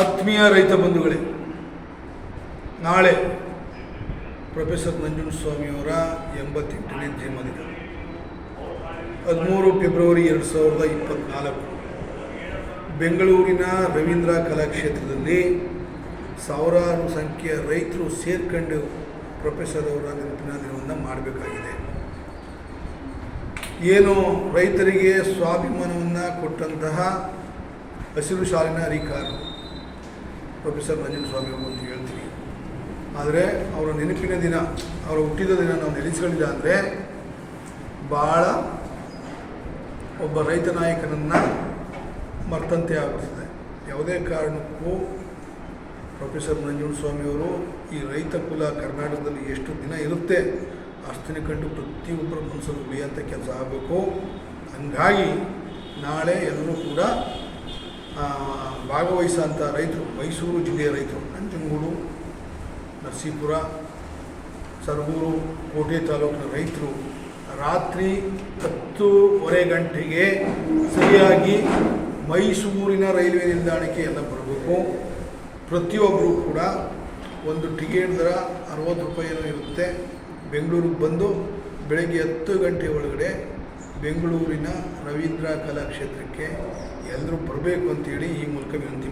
ಆತ್ಮೀಯ ರೈತ ಬಂಧುಗಳೇ, ನಾಳೆ ಪ್ರೊಫೆಸರ್ ನಂಜುಂಡಸ್ವಾಮಿಯವರ ಎಂಬತ್ತೆಂಟನೇ ಜನ್ಮದಿನ. ಹದಿಮೂರು ಫೆಬ್ರವರಿ ಎರಡು ಸಾವಿರದ ಇಪ್ಪತ್ತ್ನಾಲ್ಕು ಬೆಂಗಳೂರಿನ ರವೀಂದ್ರ ಕಲಾಕ್ಷೇತ್ರದಲ್ಲಿ ಸಾವಿರಾರು ಸಂಖ್ಯೆಯ ರೈತರು ಸೇರ್ಕೊಂಡು ಪ್ರೊಫೆಸರ್ ಅವರ ನೆನಪಿನ ದಿನವನ್ನು ಮಾಡಬೇಕಾಗಿದೆ. ಏನು ರೈತರಿಗೆ ಸ್ವಾಭಿಮಾನವನ್ನು ಕೊಟ್ಟಂತಹ ಹಸಿರು ಶಾಲಿನ ಅಧಿಕಾರಿ. ಪ್ರೊಫೆಸರ್ ನಂಜನಸ್ವಾಮಿ ಅವರು ಅಂತ ಹೇಳ್ತೀವಿ. ಆದರೆ ಅವರ ನೆನಪಿನ ದಿನ, ಅವರ ಹುಟ್ಟಿದ ದಿನ ನಾವು ನೆಲೆಸ್ಕೊಂಡಿಲ್ಲ ಅಂದರೆ ಭಾಳ ಒಬ್ಬ ರೈತ ನಾಯಕನನ್ನು ಮರ್ತಂತೆ ಆಗುತ್ತದೆ ಯಾವುದೇ ಕಾರಣಕ್ಕೂ ಪ್ರೊಫೆಸರ್ ನಂಜುಂಡಸ್ವಾಮಿಯವರು ಈ ರೈತ ಕುಲ ಕರ್ನಾಟಕದಲ್ಲಿ ಎಷ್ಟು ದಿನ ಇರುತ್ತೆ ಅಷ್ಟು ದಿನ ಕಂಡು ಪ್ರತಿಯೊಬ್ಬರ ಮನಸ್ಸಲ್ಲಿ ಉಳಿಯಂಥ ಕೆಲಸ ಆಗಬೇಕು. ಹಂಗಾಗಿ ನಾಳೆ ಎಲ್ಲರೂ ಕೂಡ ಭಾಗವಹಿಸೋಂಥ ರೈತರು, ಮೈಸೂರು ಜಿಲ್ಲೆಯ ರೈತರು, ನಂಜನಗೂಡು, ನರಸೀಪುರ, ಸರಗೂರು, ಕೋಟೆ ತಾಲೂಕಿನ ರೈತರು ರಾತ್ರಿ ಹತ್ತೂವರೆ ಗಂಟೆಗೆ ಸರಿಯಾಗಿ ಮೈಸೂರಿನ ರೈಲ್ವೆ ನಿಲ್ದಾಣಕ್ಕೆ ಎಲ್ಲ ಬರಬೇಕು. ಪ್ರತಿಯೊಬ್ಬರು ಕೂಡ ಒಂದು ಟಿಕೆಟ್ ದರ ಅರವತ್ತು ರೂಪಾಯಿ ಇರುತ್ತೆ. ಬೆಂಗಳೂರಿಗೆ ಬಂದು ಬೆಳಗ್ಗೆ ಹತ್ತು ಗಂಟೆ ಒಳಗಡೆ ಬೆಂಗಳೂರಿನ ರವೀಂದ್ರ ಕಲಾಕ್ಷೇತ್ರಕ್ಕೆ ಎಲ್ಲರೂ ಬರಬೇಕು ಅಂತೇಳಿ ಈ ಮೂಲಕ ವಿನಂತಿ